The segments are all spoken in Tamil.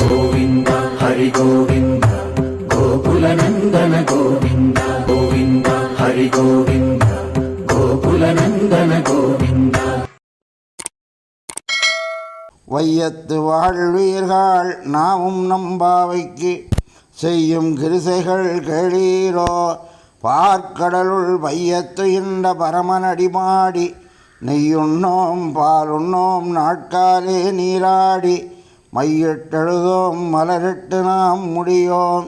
கோவிந்த ஹரி கோவிந்த கோகுலநந்தன கோவிந்த கோவிந்த ஹரி கோவிந்த கோகுலநந்தன கோவிந்த. வையத்து வாழ்வீர்கள் நாமும் நம்பாவைக்கு செய்யும் கிருசைகள் கேளீரோ. பார்க்கடலுள் வையத்து என்ற பரமனடிமாடி நெய்யுண்ணோம் பாலுண்ணோம் நாட்காலே நீராடி மையிட்டெழுதோம் மலரிட்டு நாம் முடியோம்.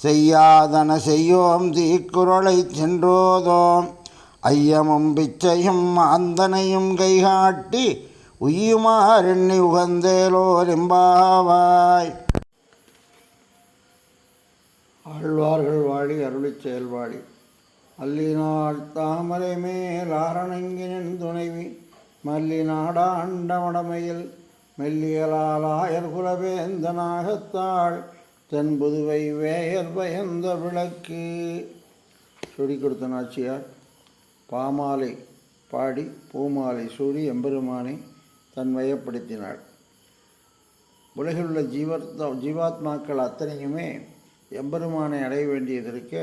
செய்யாதன செய்யோம் தீக்குறளை சென்றோதோம். ஐயமும் பிச்சையும் ஆந்தனையும் கைகாட்டி உய்யுமாறெண்ணி உகந்தேலோரிம்பாவாய் ஆழ்வார்கள் வாழி அருளிச் செயல்வாழி. அல்லினாள் தாமரை மேல் ஆரணங்கினின் துணைவி மல்லி நாடாண்டமடமையில் மெல்லியலாலாயர் குலவேந்தனாகத்தாள் தென்புதுவை வேயர் பயந்த விளக்கு. சுடி கொடுத்த நாச்சியார் பாமாலை பாடி பூமாலை சூடி எம்பெருமானை தன் வயப்படுத்தினாள். உலகில் உள்ள ஜீவாத்மாக்கள் அத்தனையுமே எம்பெருமானை அடைய வேண்டியதற்க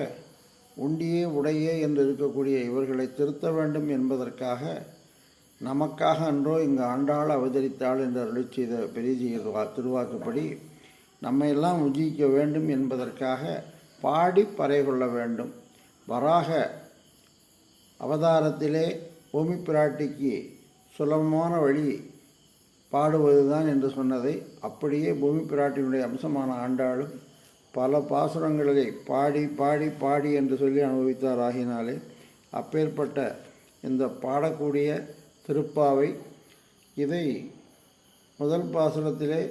உண்டியே உடையே என்று இருக்கக்கூடிய இவர்களை திருத்த வேண்டும் என்பதற்காக நமக்காக அன்றோ இங்கு ஆண்டாள் அவதரித்தாள் என்று அருளி செய்த பெரிய திருவாக்குப்படி நம்மையெல்லாம் உஜிக்க வேண்டும் என்பதற்காக பாடி பறை கொள்ள வேண்டும். வராக அவதாரத்திலே பூமி பிராட்டிக்கு சுலபமான வழி பாடுவதுதான் என்று சொன்னதை அப்படியே பூமி பிராட்டினுடைய அம்சமான ஆண்டாளும் பல பாசுரங்களிலே பாடி பாடி பாடி என்று சொல்லி அனுபவித்தார். ஆகினாலே அப்பேற்பட்ட இந்த பாடக்கூடிய திருப்பாவை இதை முதல் பாசுரத்திலே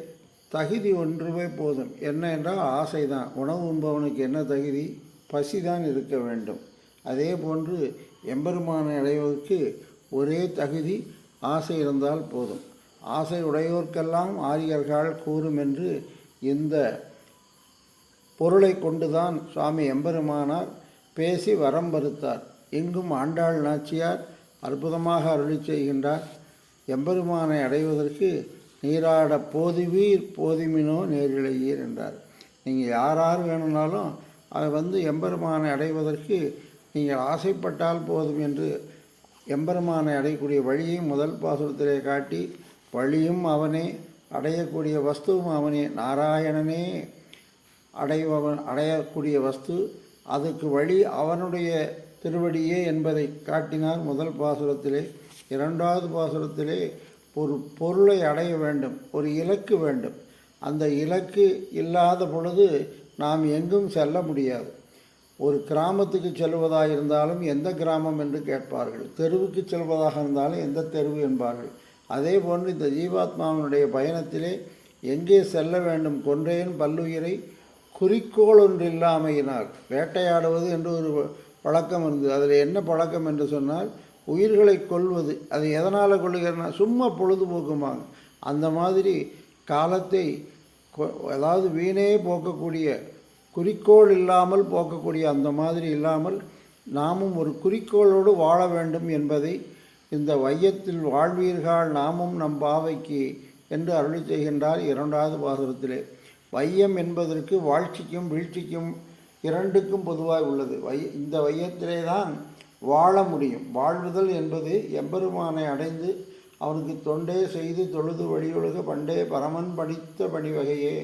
தகுதி ஒன்றுமே போதும். என்ன என்றால் ஆசைதான். உணவு உண்பவனுக்கு என்ன தகுதி? பசிதான் இருக்க வேண்டும். அதே போன்று எம்பெருமானை அடைவதற்கு ஒரே தகுதி ஆசை இருந்தால் போதும். ஆசை உடையோர்க்கெல்லாம் ஆரியர்கள் கூறும் என்று இந்த பொருளை கொண்டுதான் சுவாமி எம்பெருமானார் பேசி வரம் பருத்தார். எங்கும் ஆண்டாள் நாச்சியார் அற்புதமாக அருளி செய்கின்றார். எம்பெருமானை அடைவதற்கு நீராட போதுவீர் போதுமினோ நேரிழையீர் என்றார். நீங்கள் யார் யார் வேணும்னாலும் அதை வந்து எம்பெருமானை அடைவதற்கு நீங்கள் ஆசைப்பட்டால் போதும் என்று எம்பெருமானை அடையக்கூடிய வழியை முதல் பாசுரத்திலே காட்டி வழியும் அவனே அடையக்கூடிய வஸ்துவும் அவனே நாராயணனே அடைபவன் அடையக்கூடிய வஸ்து அதுக்கு வழி அவனுடைய திருவடியே என்பதை காட்டினார் முதல் பாசுரத்திலே இரண்டாவது பாசுரத்திலே ஒரு பொருளை அடைய வேண்டும் ஒரு இலக்கு வேண்டும். அந்த இலக்கு இல்லாத பொழுது நாம் எங்கும் செல்ல முடியாது. ஒரு கிராமத்துக்கு செல்வதாக இருந்தாலும் எந்த கிராமம் என்று கேட்பார்கள். தெருவுக்கு செல்வதாக இருந்தாலும் எந்த தெருவு என்பார்கள். அதே போன்று இந்த ஜீவாத்மாவினுடைய பயணத்திலே எங்கே செல்ல வேண்டும் கொன்றேன் பல்லுயிரை குறிக்கோள் ஒன்று இல்லாமையினால் வேட்டையாடுவது என்று ஒரு பழக்கம் இருந்தது. அதில் என்ன பழக்கம் என்று சொன்னால் உயிர்களை கொல்வது. அது எதனால் கொள்ளுகிறனா சும்மா பொழுதுபோக்குமாங்க அந்த மாதிரி காலத்தை கொ- அதாவது வீணே போக்கக்கூடிய குறிக்கோள் இல்லாமல் போக்கக்கூடிய அந்த மாதிரி இல்லாமல் நாமும் ஒரு குறிக்கோளோடு வாழ வேண்டும் என்பதை இந்த வையத்தில் வாழ்வீர்கள் நாமும் நம் பாவைக்கு என்று அருளி செய்கின்றார் இரண்டாவது பாசுரத்திலே. வையம் என்பதற்கு வாழ்ச்சிக்கும் வீழ்ச்சிக்கும் இரண்டுக்கும் பொதுவாக உள்ளது. வை இந்த வையத்திலே தான் வாழ முடியும். வாழ்வுதல் என்பது எம்பெருமானை அடைந்து அவனுக்கு தொண்டே செய்து தொழுது வழியொழுக பண்டே பரமன் படித்த பணிவகையே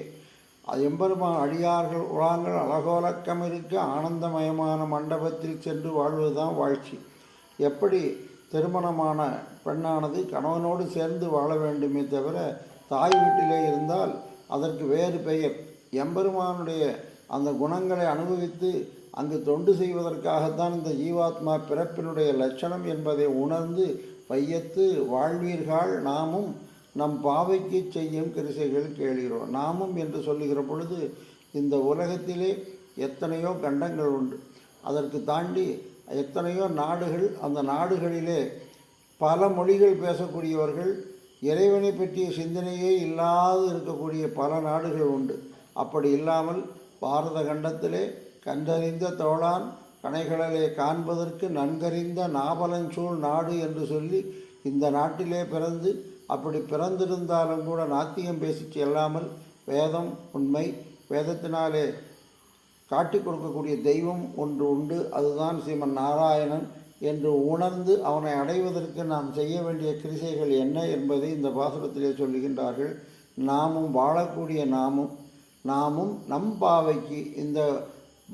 எம்பெருமான் அடியார்கள் உலாங்கள் அழகோலக்கம் இருக்க ஆனந்தமயமான மண்டபத்தில் சென்று வாழ்வதுதான் வாழ்ச்சி. எப்படி திருமணமான பெண்ணானது கணவனோடு சேர்ந்து வாழ வேண்டுமே தவிர தாய் வீட்டிலே இருந்தால் அதற்கு வேறு பெயர். எம்பெருமானுடைய அந்த குணங்களை அனுபவித்து அங்கு தொண்டு செய்வதற்காகத்தான் இந்த ஜீவாத்மா பிறப்பினுடைய லட்சணம் என்பதை உணர்ந்து வையத்து வாழ்வீர்கள். நாமும் நம் பாவைக்கு செய்யும் கிரிசைகள் கேளுகிறோம். நாமும் என்று சொல்லுகிற பொழுது இந்த உலகத்திலே எத்தனையோ கண்டங்கள் உண்டு. அதற்கு தாண்டி எத்தனையோ நாடுகள் அந்த நாடுகளிலே பல மொழிகள் பேசக்கூடியவர்கள் இறைவனை பற்றிய சிந்தனையே இல்லாது இருக்கக்கூடிய பல நாடுகள் உண்டு. அப்படி இல்லாமல் பாரத கண்டத்திலே கண்டறிந்த தோளான் கனைகளிலே காண்பதற்கு நன்கறிந்த நாபலஞ்சூழ் நாடு என்று சொல்லி இந்த நாட்டிலே பிறந்து அப்படி பிறந்திருந்தாலும் கூட நாத்தியம் பேசி செல்லாமல் வேதம் உண்மை வேதத்தினாலே காட்டிக் கொடுக்கக்கூடிய தெய்வம் ஒன்று உண்டு. அதுதான் ஸ்ரீமன் நாராயணன். என்று உணர்ந்து அவனை அடைவதற்கு நாம் செய்ய வேண்டிய கிரிசைகள் என்ன என்பதை இந்த பாசுரத்திலே சொல்லுகின்றார்கள். நாமும் வாழக்கூடிய நாமும் நாமும் நம் பாவைக்கு இந்த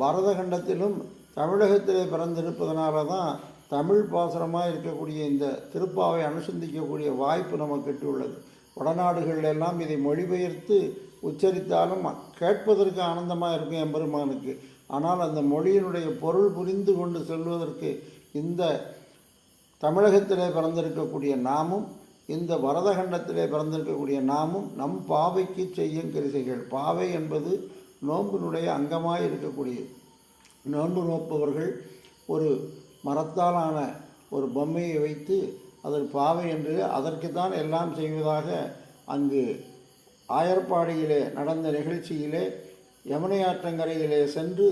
பரதகண்டத்திலும் தமிழகத்திலே பிறந்திருப்பதனால தான் தமிழ் பாசுரமாக இருக்கக்கூடிய இந்த திருப்பாவை அனுசந்திக்கக்கூடிய வாய்ப்பு நமக்கு கிட்டுள்ளது வடநாடுகளில் எல்லாம் இதை மொழிபெயர்த்து உச்சரித்தாலும் கேட்பதற்கு ஆனந்தமாக இருக்கும் எம்பெருமானுக்கு. ஆனால் அந்த மொழியினுடைய பொருள் புரிந்து கொண்டு செல்வதற்கு இந்த தமிழகத்திலே பிறந்திருக்கக்கூடிய நாமும் இந்த வரதகண்டத்திலே பிறந்திருக்கக்கூடிய நாமும் நம் பாவைக்கு செய்யும் கிருசைகள். பாவை என்பது நோன்பினுடைய அங்கமாக இருக்கக்கூடியது. நோன்பு நோப்பவர்கள் ஒரு மரத்தாலான ஒரு பொம்மையை வைத்து அதன் பாவை என்று அதற்கு தான் எல்லாம் செய்வதாக அங்கு ஆயர்பாடியிலே நடந்த நிகழ்ச்சியிலே யமுனை ஆற்றங்கரையிலே சென்று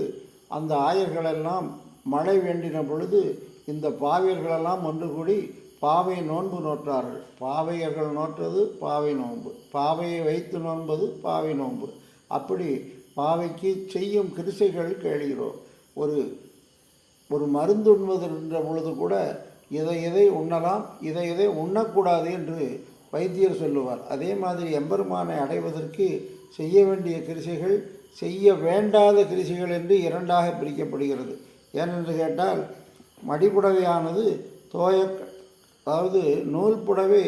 அந்த ஆயர்களெல்லாம் மழை வேண்டின பொழுது இந்த பாவியர்களெல்லாம் ஒன்று கூடி பாவை நோன்பு நோற்றார்கள். பாவையர்கள் நோற்றது பாவை நோன்பு. பாவையை வைத்து நோன்பது பாவை நோன்பு. அப்படி பாவைக்கு செய்யும் கிருசைகள் கேளுகிறோம். ஒரு ஒரு மருந்து உண்ணுவதென்ற பொழுது கூட இதை இதை உண்ணலாம் இதை இதை உண்ணக்கூடாது என்று வைத்தியர் சொல்லுவார். அதே மாதிரி எம்பெருமானை அடைவதற்கு செய்ய வேண்டிய கிருசைகள் செய்ய வேண்டாத கிருசைகள் என்று இரண்டாக பிரிக்கப்படுகிறது. ஏனென்று கேட்டால் மடிப்புடவையானது துவைய அதாவது நூல் புடவை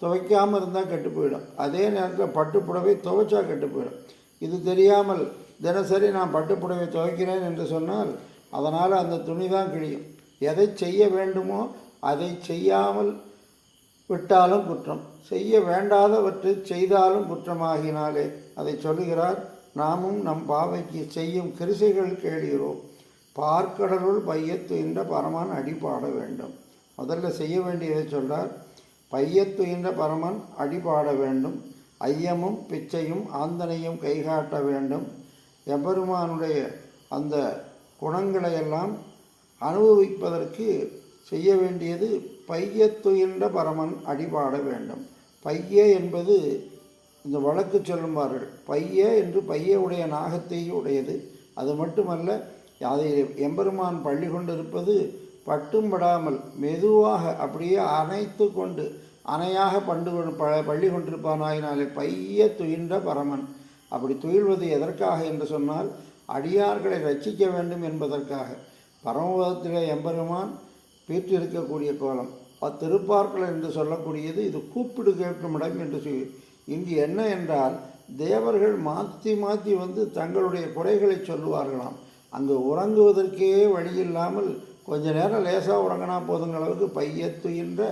துவைக்காமல் இருந்தால் கெட்டு போயிடும். அதே நேரத்தில் பட்டு புடவை துவைச்சா கெட்டு போயிடும். இது தெரியாமல் தினசரி நான் பட்டு புடவை துவைக்கிறேன் என்று சொன்னால் அதனால் அந்த துணி தான் கிழியும். எதை செய்ய வேண்டுமோ அதை செய்யாமல் விட்டாலும் குற்றம். செய்ய வேண்டாதவற்றை செய்தாலும் குற்றமாகினாலே அதை சொல்லுகிறார் நாமும் நம் பாவைக்கு செய்யும் கிருசைகள் கேளுகிறோம் பார்க்கடலுள் பையத்துயின்ற பரமான் அடிபாட வேண்டும். முதல்ல செய்ய வேண்டியதை சொல்றார். பையத்துயின்ற பரமன் அடிபாட வேண்டும். ஐயமும் பிச்சையும் ஆந்தனையும் கைகாட்ட வேண்டும். எபெருமானுடைய அந்த குணங்களை எல்லாம் அனுபவிப்பதற்கு செய்ய வேண்டியது பையத்துயின்ற பரமன் அடிபாட வேண்டும். பைய என்பது இந்த வழக்கு சொல்லுவார்கள் பைய என்று பைய உடைய நாகத்தை உடையது அது மட்டுமல்ல அதை எம்பெருமான் பள்ளி கொண்டிருப்பது பட்டும் படாமல் மெதுவாக அப்படியே அணைத்து கொண்டு அணையாக பண்டு ப பள்ளி கொண்டிருப்பானாயினாலே பைய துயின்ற பரமன். அப்படி துயில்வது எதற்காக என்று சொன்னால் அடியார்களை ரட்சிக்க வேண்டும் என்பதற்காக. பரமபதத்திலே எம்பெருமான் பீற்றிருக்கக்கூடிய கோலம். திருப்பார்க்கல் என்று சொல்லக்கூடியது இது கூப்பிடு கேட்கும் இடம் என்று சொல்லி இங்கு என்ன என்றால் தேவர்கள் மாற்றி மாற்றி வந்து தங்களுடைய குறைகளை சொல்லுவார்களாம். அங்கு உறங்குவதற்கே வழி இல்லாமல் கொஞ்ச நேரம் லேசாக உறங்கினா போதுங்கிற அளவுக்கு பையத்துயின்ற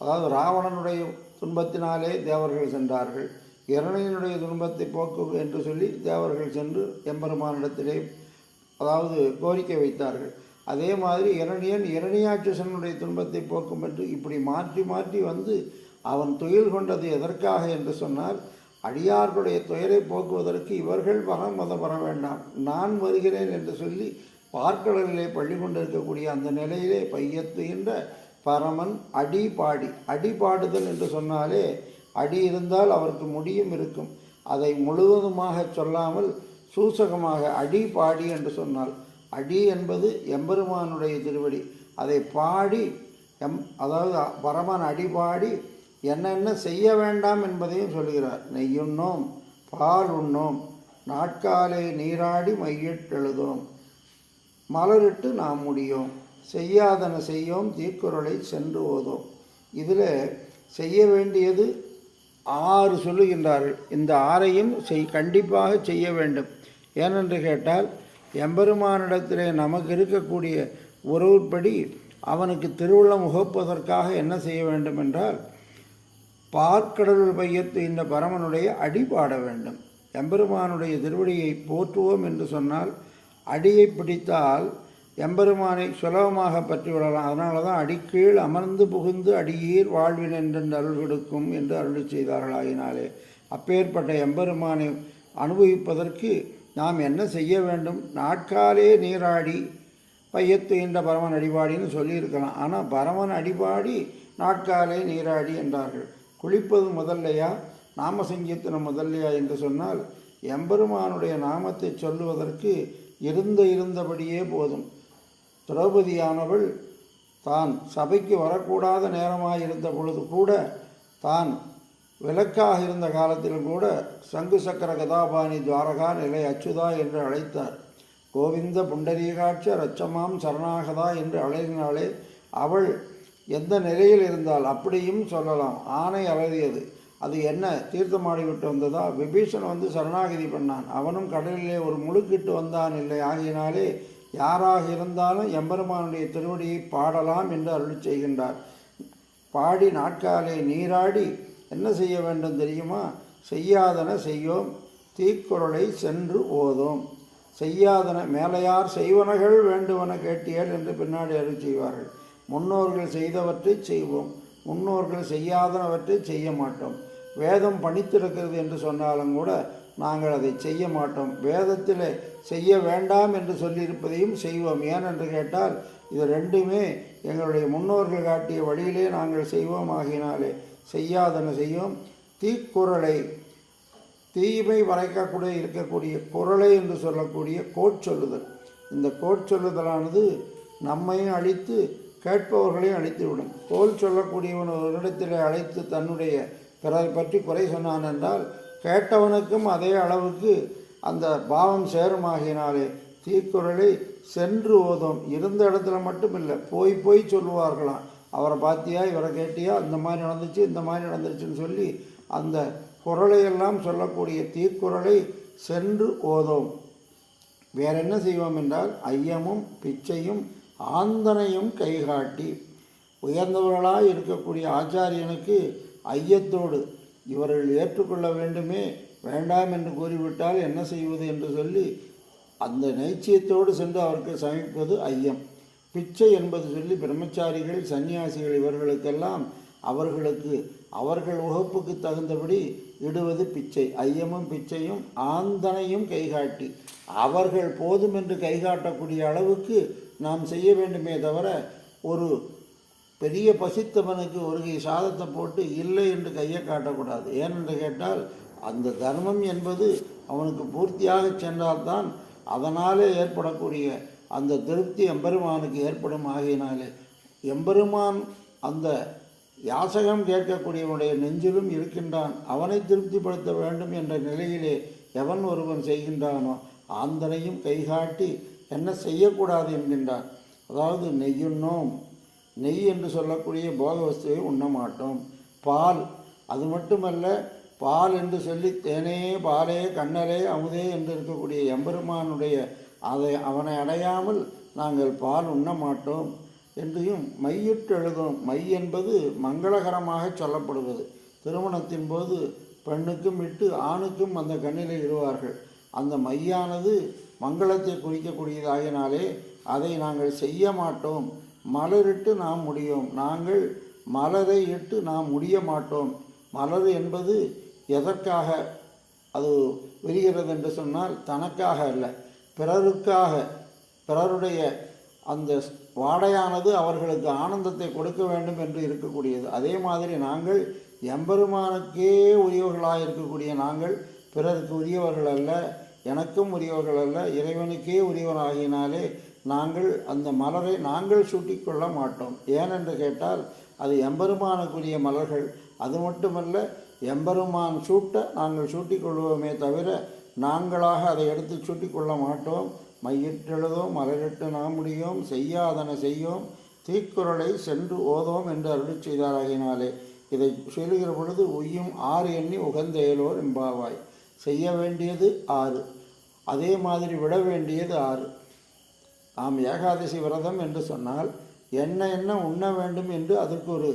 அதாவது ராவணனுடைய துன்பத்தினாலே தேவர்கள் சென்றார்கள். இரணையனுடைய துன்பத்தை போக்கு என்று சொல்லி தேவர்கள் சென்று எம்பெருமானிடத்திலே அதாவது கோரிக்கை வைத்தார்கள். அதே மாதிரி இரணியன் இரணியாட்சசனுடைய துன்பத்தை போக்கும் என்று இப்படி மாற்றி மாற்றி வந்து அவன் துயில் கொண்டது எதற்காக என்று சொன்னால் அடியார்களுடைய துயரை போக்குவதற்கு இவர்கள் மகம் வர வேண்டாம். நான் வருகிறேன் என்று சொல்லி பார்க்கடலிலே பள்ளி கொண்டிருக்கக்கூடிய அந்த நிலையிலே பையத்துகின்ற பரமன் அடி பாடி அடி பாடுதல் என்று சொன்னாலே அடி இருந்தால் அவருக்கு முடியும் இருக்கும். அதை முழுவதுமாக சொல்லாமல் சூசகமாக அடி பாடி என்று சொன்னால் அடி என்பது எம்பெருமானுடைய திருவடி. அதை பாடி எம் அதாவது பரமன் அடிபாடி என்னென்ன செய்ய வேண்டாம் என்பதையும் சொல்கிறார் நெய்யுண்ணோம் பால் உண்ணோம் நாட்காலை நீராடி மையிட்டெழுதோம் மலரிட்டு நாம் முடியும். செய்யாதன செய்யோம் தீக்குறளை சென்று ஓதோம். இதில் செய்ய வேண்டியது ஆறு சொல்லுகின்றார்கள். இந்த ஆறையும் செய் கண்டிப்பாக செய்ய வேண்டும். ஏனென்று கேட்டால் எம்பெருமானிடத்திலே நமக்கு இருக்கக்கூடிய உறவுப்படி அவனுக்கு திருவுள்ளம் உகப்பதற்காக என்ன செய்ய வேண்டும் என்றால் பார்க்கடலுள் பையத்து இந்த பரமனுடைய அடி பாட வேண்டும். எம்பெருமானுடைய திருவடியை போற்றுவோம் என்று சொன்னால் அடியை பிடித்தால் எம்பெருமானை சுலபமாக பற்றி விடலாம். அதனால தான் அடிக்கீழ் அமர்ந்து புகுந்து அடியீர் வாழ்வின் என்றென்று அருள் கொடுக்கும் என்று அருள் செய்தார்களாயினாலே. அப்பேற்பட்ட எம்பெருமானை அனுபவிப்பதற்கு நாம் என்ன செய்ய வேண்டும்? நாட்காலே நீராடி பையத்து என்ற பரமன் அடிபாடின்னு சொல்லியிருக்கலாம். ஆனால் பரமன் அடிபாடி நாட்காலே நீராடி என்றார்கள். குளிப்பது முதல்லையா? நாம சங்கீர்த்தனம் முதல்லையா என்று சொன்னால் எம்பெருமானுடைய நாமத்தை சொல்லுவதற்கு இருந்த இருந்தபடியே போதும். திரௌபதியானவள் தான் சபைக்கு வரக்கூடாத நேரமாக இருந்த பொழுது கூட தான் விளக்காக இருந்த காலத்திலும் கூட சங்கு சக்கர கதாபாணி துவாரகா நிலை அச்சுதா என்று அழைத்தார். கோவிந்த புண்டரீகாட்ச ரச்சமாம் சரணாகதா என்று அழையினாலே அவள் எந்த நிலையில் இருந்தால் அப்படியும் சொல்லலாம். ஆணை அலறியது அது என்ன? தீர்த்தமாடி விட்டு வந்ததா? விபீஷன் வந்து சரணாகதி பண்ணான். அவனும் கடலிலே ஒரு முழுக்கிட்டு வந்தான் இல்லை. ஆகியனாலே யாராக இருந்தாலும் எம்பெருமானுடைய திருவடியை பாடலாம் என்று அருள் செய்கின்றார். பாடி நாட்காலே நீராடி என்ன செய்ய வேண்டும் தெரியுமா? செய்யாதன செய்யோம். தீக்குறளை சென்று ஓதோம். செய்யாதன மேலையார் செய்வனகள் வேண்டுவன கேட்டியல் என்று பின்னாடி அருள் செய்வார்கள். முன்னோர்கள் செய்தவற்றை செய்வோம். முன்னோர்கள் செய்யாதனவற்றை செய்ய மாட்டோம். வேதம் பணித்திருக்கிறது என்று சொன்னாலும் கூட நாங்கள் அதை செய்ய மாட்டோம். வேதத்தில் செய்ய வேண்டாம் என்று சொல்லியிருப்பதையும் செய்வோம். ஏனென்று கேட்டால் இது ரெண்டுமே எங்களுடைய முன்னோர்கள் காட்டிய வழியிலே நாங்கள் செய்வோம். ஆகினாலே செய்யாதன செய்வோம் தீக்குறளை தீமை வரைக்கக்கூடிய இருக்கக்கூடிய குரலை என்று சொல்லக்கூடிய கோட்சொல்லுதல். இந்த கோட்சொல்லுதலானது நம்மையும் அழித்து கேட்பவர்களையும் அழித்துவிடும். கோல் சொல்லக்கூடியவன் ஒரு இடத்தில் அழைத்து தன்னுடைய பிறரை பற்றி குறை சொன்னான் என்றால் கேட்டவனுக்கும் அதே அளவுக்கு அந்த பாவம் சேருமாகினாலே தீக்குறளை சென்று ஓதும். இருந்த இடத்துல மட்டும் இல்லை போய் போய் சொல்லுவார்களாம். அவரை பார்த்தியா இவரை கேட்டியா இந்த மாதிரி நடந்துச்சு இந்த மாதிரி நடந்துருச்சுன்னு சொல்லி அந்த குரலையெல்லாம் சொல்லக்கூடிய தீக்குறளை சென்று ஓதும். வேற என்ன செய்வோம் என்றால் ஐயமும் பிச்சையும் ஆந்தனையும் கைகாட்டி உயர்ந்தவர்களாய் இருக்கக்கூடிய ஆச்சாரியனுக்கு ஐயத்தோடு இவர்கள் ஏற்றுக்கொள்ள வேண்டுமே வேண்டாம் என்று கூறிவிட்டால் என்ன செய்வது என்று சொல்லி அந்த நைச்சியத்தோடு சென்று அவருக்கு சமைப்பது ஐயம். பிச்சை என்பது சொல்லி பிரம்மச்சாரிகள் சன்னியாசிகள் இவர்களுக்கெல்லாம் அவர்களுக்கு அவர்கள் உகப்புக்கு தகுந்தபடி இடுவது பிச்சை. ஐயமும் பிச்சையும் ஆந்தனையும் கைகாட்டி. அவர்கள் போதும் என்று கைகாட்டக்கூடிய அளவுக்கு நாம் செய்ய வேண்டுமே தவிர ஒரு பெரிய பசித்தவனுக்கு ஒரு கை சாதத்தை போட்டு இல்லை என்று கையை காட்டக்கூடாது. ஏனென்று கேட்டால் அந்த தர்மம் என்பது அவனுக்கு பூர்த்தியாக சென்றால்தான் அதனாலே ஏற்படக்கூடிய அந்த திருப்தி எம்பெருமானுக்கு ஏற்படும். ஆகையினாலே எம்பெருமான் அந்த யாசகம் கேட்கக்கூடியவனுடைய நெஞ்சிலும் இருக்கின்றான். அவனை திருப்திப்படுத்த வேண்டும் என்ற நிலையிலே எவன் ஒருவன் செய்கின்றானோ ஆந்தனையும் கைகாட்டி என்ன செய்யக்கூடாது என்கின்றார். அதாவது நெய்யுண்ணோம். நெய் என்று சொல்லக்கூடிய போக வஸ்துவை உண்ண மாட்டோம். பால் அது மட்டுமல்ல பால் என்று சொல்லி தேனே பாலே கண்ணலே அமுதே என்று இருக்கக்கூடிய எம்பெருமானுடைய அதை அவனை அடையாமல் நாங்கள் பால் உண்ண மாட்டோம் என்றையும் மையிட்டு எழுதும். மை என்பது மங்களகரமாக சொல்லப்படுவது. திருமணத்தின் போது பெண்ணுக்கும் விட்டு ஆணுக்கும் அந்த கண்ணிலே இடுவார்கள் அந்த மையானது மங்களத்தை குறிக்கக்கூடியதாகினாலே அதை நாங்கள் செய்ய மாட்டோம். மலரிட்டு நாம் முடியும். நாங்கள் மலரை இட்டு நாம் முடிய மாட்டோம். மலர் என்பது எதற்காக? அது விரிகிறது என்று சொன்னால் தனக்காக அல்ல பிறருக்காக. பிறருடைய அந்த வாடையானது அவர்களுக்கு ஆனந்தத்தை கொடுக்க வேண்டும் என்று இருக்கக்கூடியது. அதே மாதிரி நாங்கள் எம்பெருமானுக்கே உரியவர்களாக இருக்கக்கூடிய நாங்கள் பிறருக்கு உரியவர்கள் அல்ல. எனக்கும் உரியவர்கள் அல்ல இறைவனுக்கே உரியவராகினாலே நாங்கள் அந்த மலரை நாங்கள் சூட்டிக்கொள்ள மாட்டோம். ஏனென்று கேட்டால் அது எம்பெருமானுக்குரிய மலர்கள். அது மட்டுமல்ல எம்பெருமான் சூட்ட நாங்கள் சூட்டிக்கொள்வோமே தவிர நாங்களாக அதை எடுத்து சூட்டிக்கொள்ள மாட்டோம். மையிட்டெழுதோம் மலரிட்டு நாம் முடியும் செய்யாதன செய்யோம் தீக்குறளை சென்று ஓதோம் என்று அருள் செய்தாராகினாலே. இதை சொல்லுகிற பொழுது உய்யும் ஆறு எண்ணி உகந்தேலோர் எம்பாவாய் செய்ய வேண்டியது ஆறு. அதே மாதிரி விட வேண்டியது ஆறு. நாம் ஏகாதசி விரதம் என்று சொன்னால் என்ன என்ன உண்ண வேண்டும் என்று அதற்கு ஒரு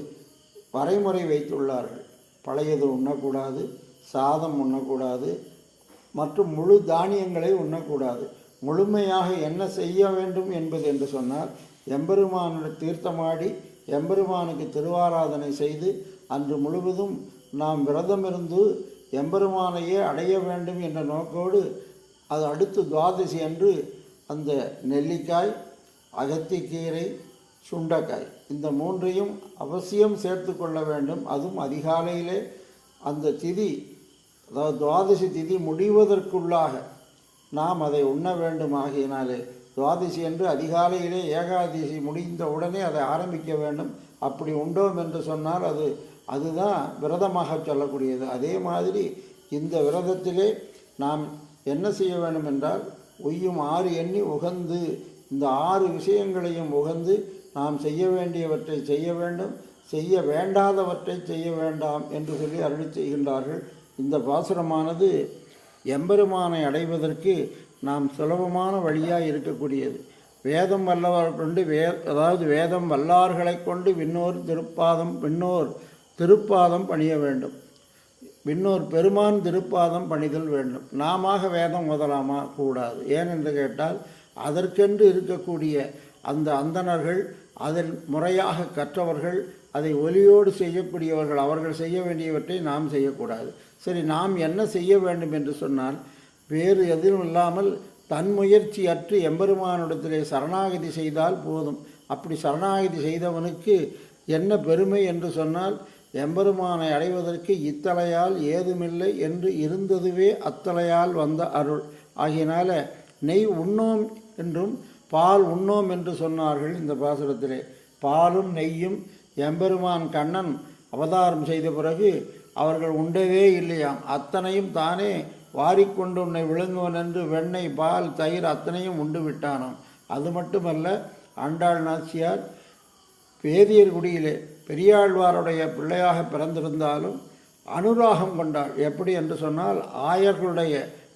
வரைமுறை வைத்துள்ளார்கள். பழையது உண்ணக்கூடாது சாதம் உண்ணக்கூடாது மற்றும் முழு தானியங்களை உண்ணக்கூடாது. முழுமையாக என்ன செய்ய வேண்டும் என்பது என்று சொன்னால் எம்பெருமானுடைய தீர்த்தமாடி எம்பெருமானுக்கு திருவாராதனை செய்து அன்று முழுவதும் நாம் விரதம் இருந்து எம்பெருமானையே அடைய வேண்டும் என்ற நோக்கோடு அது அடுத்து துவாதசி அன்று அந்த நெல்லிக்காய் அகத்திக்கீரை சுண்டக்காய் இந்த மூன்றையும் அவசியம் சேர்த்து கொள்ள வேண்டும். அதுவும் அதிகாலையிலே அந்த திதி அதாவது துவாதசி திதி முடிவதற்குள்ளாக நாம் அதை உண்ண வேண்டும். ஆகியனாலே துவாதசி என்று அதிகாலையிலே ஏகாதசி முடிந்த உடனே அதை ஆரம்பிக்க வேண்டும். அப்படி உண்டோம் என்று சொன்னால் அது அதுதான் விரதமாக சொல்லக்கூடியது. அதே மாதிரி இந்த விரதத்திலே நாம் என்ன செய்ய வேண்டும் என்றால் உய்யும் ஆறு எண்ணி உகந்து இந்த ஆறு விஷயங்களையும் உகந்து நாம் செய்ய வேண்டியவற்றை செய்ய வேண்டும் செய்ய வேண்டாதவற்றை செய்ய வேண்டாம் என்று சொல்லி அருளி செய்கின்றார்கள். இந்த பாசுரமானது எம்பெருமானை அடைவதற்கு நாம் சுலபமான வழியாக இருக்கக்கூடியது. வேதம் வல்லவர் கொண்டு வே அதாவது வேதம் வல்லார்களை கொண்டு விண்ணோர் திருப்பாதம் விண்ணோர் திருப்பாதம் பணிய வேண்டும். பின்னோர் பெருமான் திருப்பாதம் பணிதல் வேண்டும். நாம வேதம் முதலாமா கூடாது. ஏனென்று கேட்டால் அதற்கென்று இருக்கக்கூடிய அந்த அந்தணர்கள் அதில் முறையாக கற்றவர்கள் அதை ஒலியோடு செய்யக்கூடியவர்கள் அவர்கள் செய்ய வேண்டியவற்றை நாம் செய்யக்கூடாது. சரி நாம் என்ன செய்ய வேண்டும் என்று சொன்னால் வேறு எதிலும் இல்லாமல் தன் முயற்சி அற்று எம்பெருமானிடத்திலே சரணாகதி செய்தால் போதும். அப்படி சரணாகதி செய்தவனுக்கு என்ன பெருமை என்று சொன்னால் எம்பெருமானை அடைவதற்கு இத்தலையால் ஏதுமில்லை என்று இருந்ததுவே அத்தலையால் வந்த அருள். ஆகையினால நெய் உண்ணோம் என்றும் பால் உண்ணோம் என்று சொன்னார்கள் இந்த பாசுரத்திலே. பாலும் நெய்யும் எம்பெருமான் கண்ணன் அவதாரம் செய்த பிறகு அவர்கள் உண்டவே இல்லையாம். அத்தனையும் தானே வாரிக்கொண்டு உன்னை விழுங்குவன் என்று வெண்ணெய் பால் தயிர் அத்தனையும் உண்டு விட்டானாம். அது மட்டுமல்ல ஆண்டாள் நாச்சியார் வேதியர் குடியிலே பெரியாழ்வாருடைய பிள்ளையாக பிறந்திருந்தாலும் அனுராகம் கொண்டாள். எப்படி என்று சொன்னால் ஆயர்களுடைய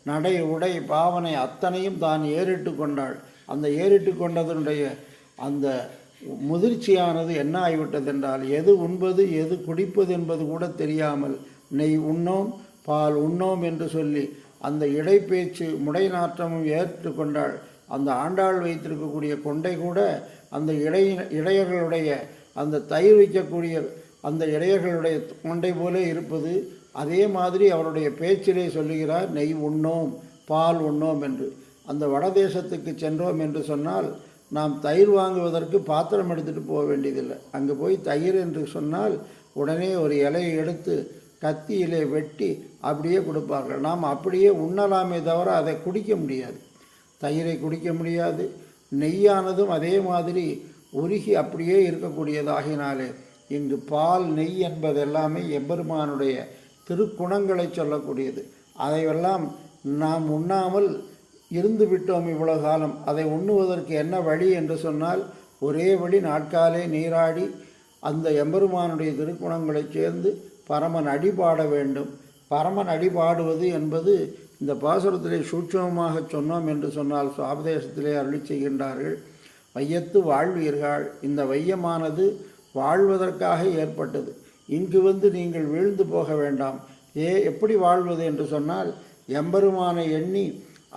நடை உடை பாவனை அத்தனையும் தான் ஏறிட்டு கொண்டாள். அந்த ஏறிட்டு கொண்டதனுடைய அந்த முதிர்ச்சியானது என்ன ஆகிவிட்டது என்றால் எது உண்பது எது குடிப்பது என்பது கூட தெரியாமல் நெய் உண்ணோம் பால் உண்ணோம் என்று சொல்லி அந்த இடைப்பேச்சு முடை நாற்றமும் ஏற்று கொண்டாள். அந்த ஆண்டாள் வைத்திருக்கக்கூடிய கொண்டை கூட அந்த இடை இடையர்களுடைய அந்த தயிர் வைக்கக்கூடிய அந்த இடையர்களுடைய கொண்டை போலே இருப்பது அதே மாதிரி அவருடைய பேச்சிலே சொல்லுகிறார் நெய் உண்ணோம் பால் உண்ணோம் என்று. அந்த வடதேசத்துக்கு சென்றோம் என்று சொன்னால் நாம் தயிர் வாங்குவதற்கு பாத்திரம் எடுத்துகிட்டு போக வேண்டியதில்லை. அங்கே போய் தயிர் என்று சொன்னால் உடனே ஒரு இலையை எடுத்து கத்தியிலே வெட்டி அப்படியே கொடுப்பார்கள். நாம் அப்படியே உண்ணலாமே தவிர அதை குடிக்க முடியாது. தயிரை குடிக்க முடியாது. நெய்யானதும் அதே மாதிரி உருகி அப்படியே இருக்கக்கூடியதாகினாலே இங்கு பால் நெய் என்பதெல்லாமே எம்பெருமானுடைய திருக்குணங்களை சொல்லக்கூடியது. அதையெல்லாம் நாம் உண்ணாமல் இருந்து விட்டோம் இவ்வளவு காலம். அதை உண்ணுவதற்கு என்ன வழி என்று சொன்னால் ஒரே வழி நாட்காலே நீராடி அந்த எம்பெருமானுடைய திருக்குணங்களைச் சேர்ந்து பரமன் அடிபாட வேண்டும். பரமன் அடிபாடுவது என்பது இந்த பாசுரத்திலே சூட்சமமாக சொன்னோம் என்று சொன்னால் சுவாபதேசத்திலே அருளி செய்கின்றார்கள். வையத்து வாழ்வீர்கள். இந்த வையமானது வாழ்வதற்காக ஏற்பட்டது. இங்கு வந்து நீங்கள் வீழ்ந்து போக வேண்டாம். ஏ எப்படி வாழ்வது என்று சொன்னால் எம்பெருமானை எண்ணி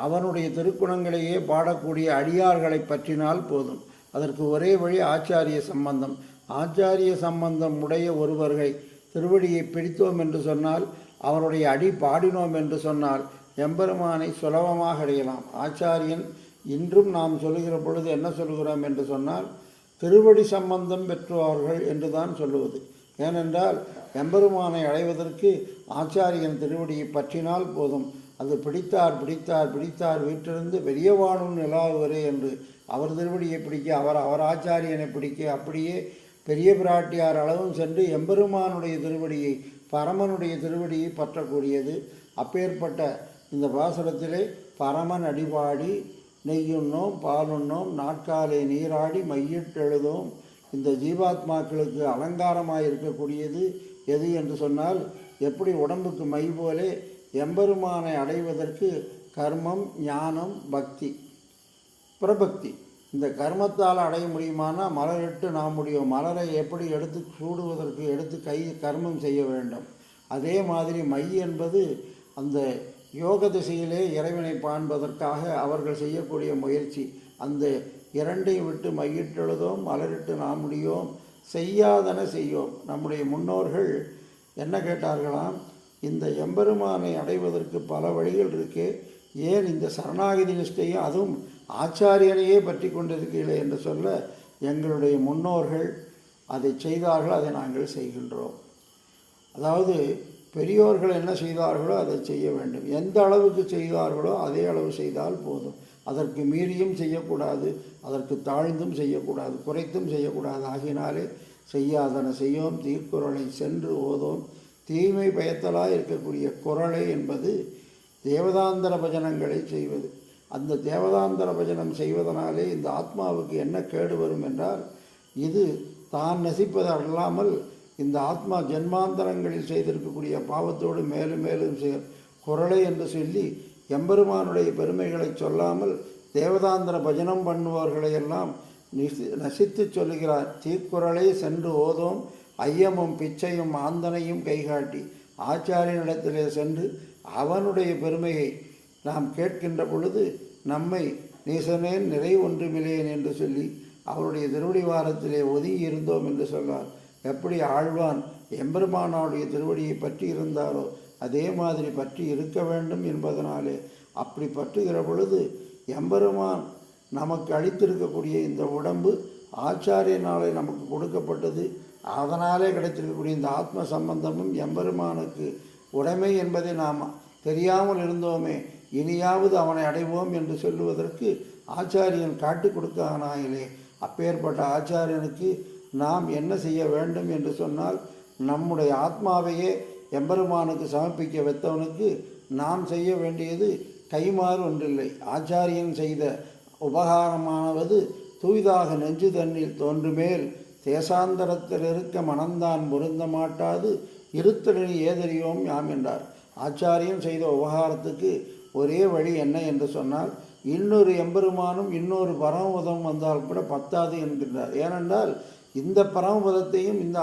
அவனுடைய திருக்குணங்களையே பாடக்கூடிய அடியார்களை பற்றினால் போதும். அதற்கு ஒரே வழி ஆச்சாரிய சம்பந்தம். ஆச்சாரிய சம்பந்தம் உடைய ஒருவர்களை திருவடியை பிடித்தோம் என்று சொன்னால் அவருடைய அடி பாடினோம் என்று சொன்னால் எம்பெருமானை சுலபமாக அடையலாம். ஆச்சாரியன் இன்றும் நாம் சொல்லுகிற பொழுது என்ன சொல்கிறோம் என்று சொன்னால் திருவடி சம்பந்தம் பெற்றுவார்கள் என்று தான் சொல்லுவது. ஏனென்றால் எம்பெருமானை அடைவதற்கு ஆச்சாரியன் திருவடியை பற்றினால் போதும். அது பிடித்தார் பிடித்தார் பிடித்தார் வீட்டிலிருந்து பெரியவானும் நிலாவுவரே என்று அவர் திருவடியை பிடிக்க அவர் அவர் ஆச்சாரியனை பிடிக்க அப்படியே பெரிய பிராட்டியார் அளவும் சென்று எம்பெருமானுடைய திருவடியை பரமனுடைய திருவடியை பற்றக்கூடியது. அப்பேற்பட்ட இந்த பாசுரத்திலே பரமன் அடிபாடி நெய்யுண்ணோம் பாலுண்ணோம் நாட்காலே நீராடி மையிட்டெழுதோம். இந்த ஜீவாத்மாக்களுக்கு அலங்காரமாக இருக்கக்கூடியது எது என்று சொன்னால் எப்படி உடம்புக்கு மை போலே எம்பெருமானை அடைவதற்கு கர்மம் ஞானம் பக்தி. பிரபக்தி. இந்த கர்மத்தால் அடைய முடியுமானா மலரிட்டு நாம் முடியும். மலரை எப்படி எடுத்து சூடுவதற்கு எடுத்து கை கர்மம் செய்ய வேண்டும். அதே மாதிரி மை என்பது அந்த யோக திசையிலே இறைவனை பாண்பதற்காக அவர்கள் செய்யக்கூடிய முயற்சி. அந்த இரண்டையும் விட்டு மையிட்டுள்ளதோம் மலரிட்டு நாம் முடியோம் செய்யாதன செய்யோம். நம்முடைய முன்னோர்கள் என்ன கேட்டார்களாம்? இந்த எம்பெருமானை அடைவதற்கு பல வழிகள் இருக்கு. ஏன் இந்த சரணாகதி நிஷ்டையும் அதுவும் ஆச்சாரியனையே பற்றி கொண்டிருக்கீங்களே என்று சொல்ல எங்களுடைய முன்னோர்கள் அதை செய்தார்கள் அதை நாங்கள் செய்கின்றோம். அதாவது பெரியோர்கள் என்ன செய்தார்களோ அதை செய்ய வேண்டும். எந்த அளவுக்கு செய்தார்களோ அதே அளவு செய்தால் போதும். அதற்கு மீறியும் செய்யக்கூடாது அதற்கு தாழ்ந்தும் செய்யக்கூடாது குறைத்தும் செய்யக்கூடாது. ஆகினாலே செய்யாதன செய்யோம் தீர்க்குறளை சென்று ஓதோம். தீமை பயத்தலாக இருக்கக்கூடிய குறளை என்பது தேவதாந்தர பஜனங்களை செய்வது. அந்த தேவதாந்தர பஜனம் செய்வதனாலே இந்த ஆத்மாவுக்கு என்ன கேடு வரும் என்றால் இது தான் நசிப்பது அல்லாமல் இந்த ஆத்மா ஜென்மாந்தரங்களில் செய்திருக்கக்கூடிய பாவத்தோடு மேலும் மேலும் சேர் குரலை என்று சொல்லி எம்பெருமானுடைய பெருமைகளை சொல்லாமல் தேவதாந்திர பஜனம் பண்ணுபவர்களையெல்லாம் நிசி நசித்து சொல்லுகிறார். தீக்குறளை சென்று ஓதோம் ஐயமும் பிச்சையும் ஆந்தனையும் கைகாட்டி ஆச்சாரியனிடத்திலே சென்று அவனுடைய பெருமையை நாம் கேட்கின்ற பொழுது நம்மை நீசனேன் நிறை ஒன்றுமில்லையேன் என்று சொல்லி அவருடைய திருவடி வாரத்திலே ஒதுங்கி இருந்தோம் என்று சொன்னார். எப்படி ஆழ்வான் எம்பெருமானாவுடைய திருவடியை பற்றி இருந்தாரோ அதே மாதிரி பற்றி இருக்க வேண்டும் என்பதனாலே அப்படி பற்றுகிற பொழுது எம்பெருமான் நமக்கு அளித்திருக்கக்கூடிய இந்த உடம்பு ஆச்சாரியனாலே நமக்கு கொடுக்கப்பட்டது. அதனாலே கிடைத்திருக்கக்கூடிய இந்த ஆத்ம சம்பந்தமும் எம்பெருமானுக்கு உடைமை என்பதை நாம் தெரியாமல் இருந்தோமே இனியாவது அவனை அடைவோம் என்று சொல்லுவதற்கு ஆச்சாரியன் காட்டி கொடுக்கானாயிலே அப்பேற்பட்ட ஆச்சாரியனுக்கு நாம் என்ன செய்ய வேண்டும் என்று சொன்னால் நம்முடைய ஆத்மாவையே எம்பெருமானுக்கு சமர்ப்பிக்க வைத்தவனுக்கு நாம் செய்ய வேண்டியது கைமாறு ஒன்றில்லை. ஆச்சாரியன் செய்த உபகாரமானவது தூய்தாக நெஞ்சு தண்ணில் தோன்றுமேல் தேசாந்தரத்தில் இருக்க மனந்தான் பொருந்த மாட்டாது இருத்தலில் ஏதறியோம் யாம் என்றார். ஆச்சாரியம் செய்த உபகாரத்துக்கு ஒரே வழி என்ன என்று சொன்னால் இன்னொரு எம்பெருமானும் இன்னொரு பரமபதம் வந்தால் கூட பத்தாது என்கின்றார். ஏனென்றால் இந்த பரமபதத்தையும் இந்த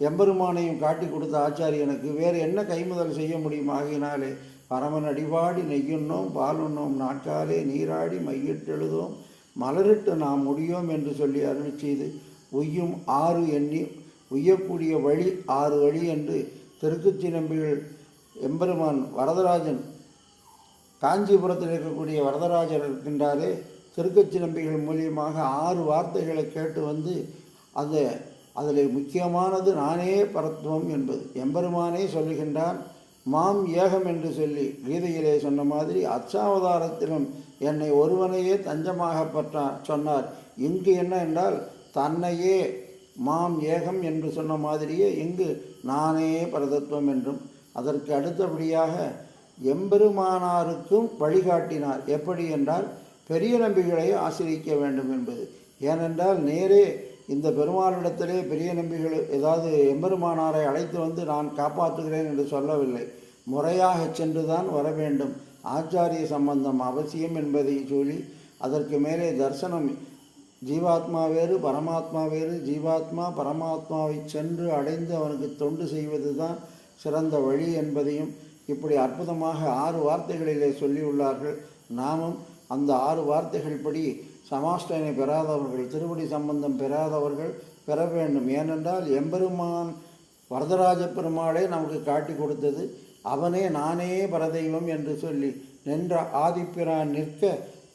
எம்பெருமானையும் காட்டி கொடுத்த ஆச்சாரியனுக்கு வேறு என்ன கைமுதல் செய்ய முடியும்? ஆகினாலே பரமன் அடிவாடி நெய்யுண்ணோம் பாலுண்ணோம் நாட்காலே நீராடி மையிட்டெழுதோம் மலரிட்டு நாம் முடியோம் என்று சொல்லி அருள் செய்து உய்யும் ஆறு எண்ணி உய்யக்கூடிய வழி ஆறு வழி என்று தெற்குச்சி நம்பிகள் எம்பெருமான் வரதராஜன் காஞ்சிபுரத்தில் இருக்கக்கூடிய வரதராஜர் இருக்கின்றாரே திருக்கச்சி நம்பிகள் மூலியமாக ஆறு வார்த்தைகளை கேட்டு வந்து அந்த அதில் முக்கியமானது நானே பரத்துவம் என்பது. எம்பெருமானே சொல்லுகின்றான் மாம் ஏகம் என்று சொல்லி கீதையிலே சொன்ன மாதிரி அச்சாவதாரத்திலும் என்னை ஒருவனையே தஞ்சமாக பற்றார் சொன்னார். இங்கு என்ன என்றால் தன்னையே மாம் ஏகம் என்று சொன்ன மாதிரியே இங்கு நானே பரதத்துவம் என்றும் அதற்கு அடுத்தபடியாக எம்பெருமானாருக்கும் வழிகாட்டினார். எப்படி என்றால் பெரிய நம்பிகளை ஆசிரிக்க வேண்டும் என்பது. ஏனென்றால் நேரே இந்த பெருமாளிடத்திலே பெரிய நம்பிகள் ஏதாவது எம்பெருமானாரை அழைத்து வந்து நான் காப்பாற்றுகிறேன் என்று சொல்லவில்லை. முறையாக சென்று தான் வர வேண்டும். ஆச்சாரிய சம்பந்தம் அவசியம் என்பதை சொல்லி அதற்கு மேலே தரிசனம். ஜீவாத்மா வேறு பரமாத்மா வேறு. ஜீவாத்மா பரமாத்மாவை சென்று அடைந்து அவனுக்கு தொண்டு செய்வது தான் சிறந்த வழி என்பதையும் இப்படி அற்புதமாக ஆறு வார்த்தைகளிலே சொல்லியுள்ளார்கள். நாமும் அந்த ஆறு வார்த்தைகள் படி சமாஷ்டனை பெறாதவர்கள் திருவடி சம்பந்தம் பெறாதவர்கள் பெற வேண்டும். ஏனென்றால் எம்பெருமான் வரதராஜ பெருமாளே நமக்கு காட்டி கொடுத்தது. அவனே நானே பரதெய்வம் என்று சொல்லி நின்ற ஆதிப்பிரான் நிற்க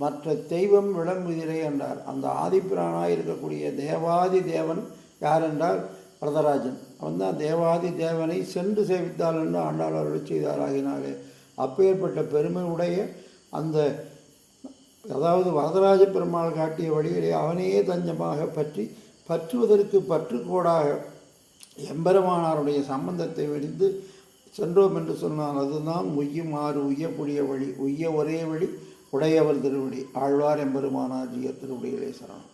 மற்ற தெய்வம் விளம்புகிறே என்றார். அந்த ஆதிப்பிரானாக இருக்கக்கூடிய தேவாதி தேவன் யார் என்றால் வரதராஜன். அவன் தான் தேவாதி தேவனை சென்று சேவித்தாள் என்று ஆண்டாள் அருள் செய்தாராகினாலே அப்பேற்பட்ட பெருமை உடைய அந்த அதாவது வரதராஜ பெருமாள் காட்டிய வழியிலே அவனையே தஞ்சமாக பற்றி பற்றுவதற்கு பற்றுக்கோடாக எம்பெருமானாருடைய சம்பந்தத்தை வெடித்து சென்றோம் என்று சொன்னால் அதுதான் உய்யும் ஆறு உய்யக்கூடிய வழி உய்ய ஒரே வழி உடையவர் திருவடி ஆழ்வார் எம்பெருமானார் ஜிய திருவடிகளே சரணம்.